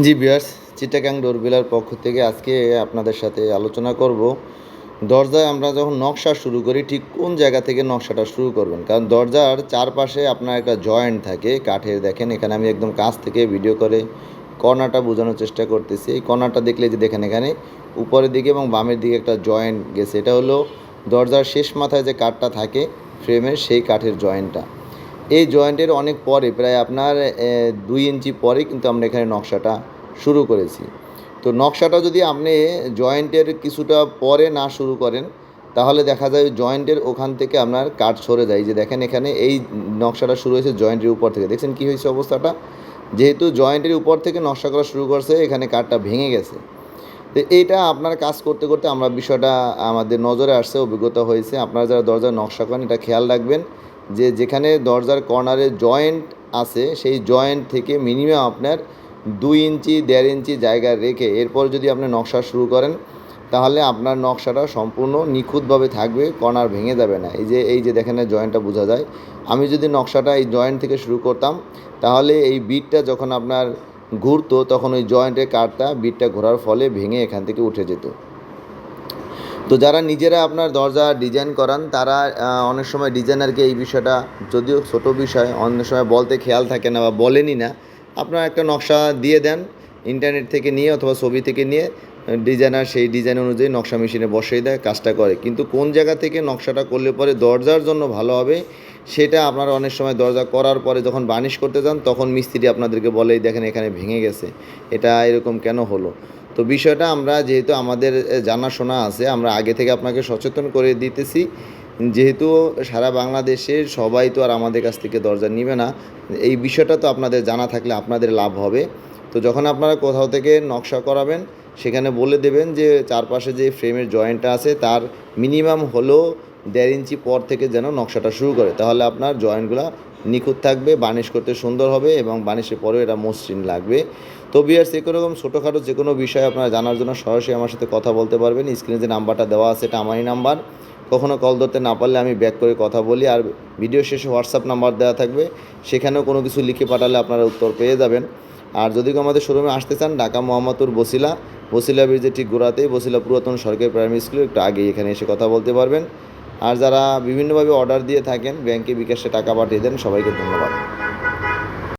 জি বিয়ার্স চিটাগাং ডোরবেলার পক্ষ থেকে আজকে আপনাদের সাথে আলোচনা করব। দরজায় আমরা যখন নকশা শুরু করি, ঠিক কোন জায়গা থেকে নকশাটা শুরু করবেন? কারণ দরজার চারপাশে আপনার একটা জয়েন্ট থাকে, কাঠের। দেখেন, এখানে আমি একদম কাছ থেকে ভিডিও করে কর্নারটা বোঝানোর চেষ্টা করতেছি। এই কর্নারটা দেখলে যে দেখেন এখানে উপরের দিকে এবং বামের দিকে একটা জয়েন্ট গেছে। এটা হলো দরজার শেষ মাথায় যে কাঠটা থাকে ফ্রেমের সেই কাঠের জয়েন্টটা। এই জয়েন্টের অনেক পরে, প্রায় আপনার দুই ইঞ্চি পরে কিন্তু আমরা এখানে নকশাটা শুরু করেছি। তো নকশাটা যদি আপনি জয়েন্টের কিছুটা পরে না শুরু করেন, তাহলে দেখা যায় জয়েন্টের ওখান থেকে আপনার কাঠ সরে যায়। যে দেখেন এখানে এই নকশাটা শুরু হয়েছে জয়েন্টের উপর থেকে। দেখছেন কী হয়েছে অবস্থাটা? যেহেতু জয়েন্টের উপর থেকে নকশা করা শুরু করছে, এখানে কাঠটা ভেঙে গেছে। তো এইটা আপনার কাজ করতে করতে আমরা বিষয়টা আমাদের নজরে আসছে, অভিজ্ঞতা হয়েছে। আপনারা যারা দরজার নকশা করেন, এটা খেয়াল রাখবেন। যে যেখানে দরজার কর্নারে জয়েন্ট আছে, সেই জয়েন্ট থেকে মিনিমাম আপনার দুই ইঞ্চি, দেড় ইঞ্চি জায়গা রেখে এরপর যদি আপনি নকশা শুরু করেন, তাহলে আপনার নকশাটা সম্পূর্ণ নিখুঁতভাবে থাকবে, কর্নার ভেঙে যাবে না। এই যে এই যে দেখেন জয়েন্টটা বোঝা যায়। আমি যদি নকশাটা এই জয়েন্ট থেকে শুরু করতাম, তাহলে এই বিটটা যখন আপনার ঘুরতো, তখন ওই জয়েন্টের কাঠটা বিটটা ঘোরার ফলে ভেঙে এখান থেকে উঠে যেত। তো যারা নিজেরা আপনার দরজা ডিজাইন করান, তারা অনেক সময় ডিজাইনারকে এই বিষয়টা, যদিও ছোট বিষয় অনেক সময় বলতে খেয়াল থাকে না বা বলেনই না, আপনার একটা নকশা দিয়ে দেন ইন্টারনেট থেকে নিয়ে অথবা ছবি থেকে নিয়ে ডিজাইনার সেই ডিজাইন অনুযায়ী নকশা মেশিনে বসিয়ে দেয়, কাজটা করে। কিন্তু কোন জায়গা থেকে নকশাটা করলে পরে দরজার জন্য ভালো হবে, সেটা আপনারা অনেক সময় দরজা করার পরে যখন বার্নিশ করতে যান, তখন মিস্ত্রি আপনাদেরকে বলেই দেখেন এখানে ভেঙে গেছে। এটা এরকম কেন হলো? তো বিষয়টা আমরা যেহেতু আমাদের জানাশোনা আছে, আমরা আগে থেকে আপনাকে সচেতন করে দিতেছি। যেহেতু সারা বাংলাদেশের সবাই তো আর আমাদের কাছ থেকে দরজা নিবে না, এই বিষয়টা তো আপনাদের জানা থাকলে আপনাদের লাভ হবে। তো যখন আপনারা কোথাও থেকে নকশা করাবেন, সেখানে বলে দেবেন যে চারপাশে যে ফ্রেমের জয়েন্টটা আছে, তার মিনিমাম হলেও দেড় ইঞ্চি পর থেকে যেন নকশাটা শুরু করে। তাহলে আপনার জয়েন্টগুলো নিখুঁত থাকবে বানিশ করতে সুন্দর হবে এবং বানিশের পরেও এটা মসৃণ লাগবে। তো বিয়ার্স এরকম ছোটোখাটো যে কোনো বিষয় আপনারা জানার জন্য সরাসরি আমার সাথে কথা বলতে পারবেন। স্ক্রিনে যে নাম্বারটা দেওয়া আছে এটা আমারই নাম্বার। কখনও কল ধরতে না পারলে আমি ব্যাক করে কথা বলি। আর ভিডিও শেষে হোয়াটসঅ্যাপ নাম্বার দেওয়া থাকবে, সেখানেও কোনো কিছু লিখে পাঠালে আপনারা উত্তর পেয়ে যাবেন। আর যদি আমাদের শোরুমে আসতে চান, ঢাকা মোহাম্মদপুর বসিলা বসিলা ব্রিজের ঠিক গোড়াতেই বসিলা পুরাতন সরকারি প্রাইমারি স্কুলে একটু আগে এখানে এসে কথা বলতে পারবেন। আর যারা বিভিন্নভাবে অর্ডার দিয়ে থাকেন ব্যাংকে বিকাশে টাকা পাঠিয়ে দেন সবাইকে ধন্যবাদ।